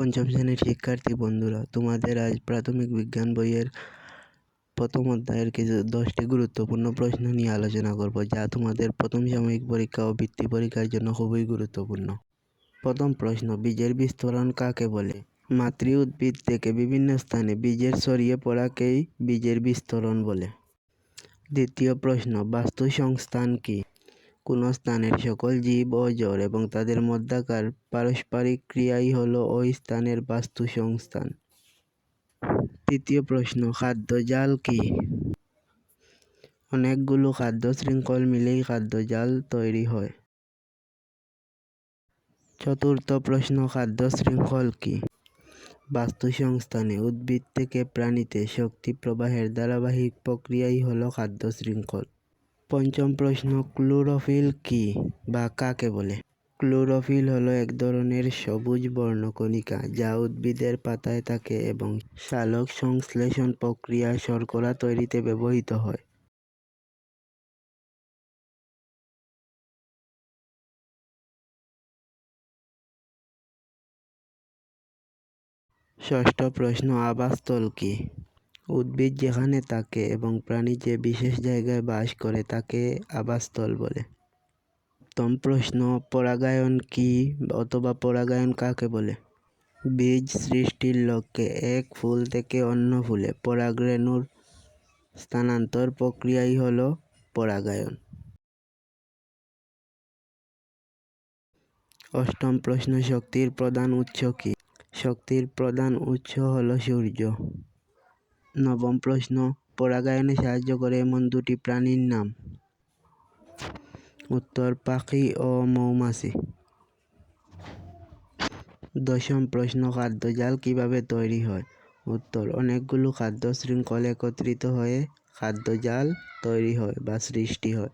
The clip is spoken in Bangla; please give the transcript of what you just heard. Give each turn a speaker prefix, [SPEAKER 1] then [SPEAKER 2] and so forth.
[SPEAKER 1] পঞ্চম শ্রেণির শিক্ষার্থী বন্ধুরা, তোমাদের আজ প্রাথমিক বিজ্ঞান বইয়ের প্রথম অধ্যায়ের কিছু দশটি গুরুত্বপূর্ণ প্রশ্ন নিয়ে আলোচনা করব, যা তোমাদের প্রথম সাময়িক পরীক্ষা ও বৃত্তি পরীক্ষার জন্য খুবই গুরুত্বপূর্ণ। প্রথম প্রশ্ন, বীজের বিস্তরণ কাকে বলে? মাতৃ উদ্ভিদ থেকে বিভিন্ন স্থানে বীজের ছড়িয়ে পড়াকেই বীজের বিস্তরণ বলে। দ্বিতীয় প্রশ্ন বাস্তু সংস্থান কি? কোনো স্থানের সকল জীব ও জড় এবং তাদের মধ্যাকার পারস্পরিক ক্রিয়াই হলো ওই স্থানের বাস্তু সংস্থান। তৃতীয় প্রশ্ন খাদ্যজাল কি? অনেকগুলো খাদ্য শৃঙ্খল মিলেই খাদ্যজাল তৈরি হয়। চতুর্থ প্রশ্ন, খাদ্য শৃঙ্খল কি? বাস্তু সংস্থানে উদ্ভিদ থেকে প্রাণীতে শক্তি প্রবাহের ধারাবাহিক প্রক্রিয়াই হলো খাদ্য শৃঙ্খল। পঞ্চম প্রশ্ন, ক্লোরোফিল কি বা কাকে বলে? ক্লোরোফিল হলো এক ধরনের সবুজ বর্ণকণিকা যা উদ্ভিদের পাতায় থাকে এবং সালোক সংশ্লেষণ প্রক্রিয়া শর্করা তৈরিতে ব্যবহৃত হয়। ষষ্ঠ প্রশ্ন আবাসস্থল কি? উদ্ভিদ যেখানে থাকে এবং প্রাণী যে বিশেষ জায়গায় বাস করে তাকে আবাসস্থল বলে। সপ্তম প্রশ্ন, পরাগায়ন কি অথবা পরাগায়ন কাকে বলে? বীজ সৃষ্টির লক্ষ্যে এক ফুল থেকে অন্য ফুলে পরাগরেণুর স্থানান্তর প্রক্রিয়াই হল পরাগায়ন। অষ্টম প্রশ্ন, শক্তির প্রধান উৎস কি? শক্তির প্রধান উৎস হল সূর্য। নবম প্রশ্ন, পরাগায়নে সাহায্য করে এমন দুটি প্রাণীর নাম? উত্তর, পাখি ও মৌমাছি। দশম প্রশ্ন, খাদ্যজাল কীভাবে তৈরি হয়? উত্তর, অনেকগুলো খাদ্য শৃঙ্খল একত্রিত হয়ে খাদ্যজাল তৈরি হয় বা সৃষ্টি হয়।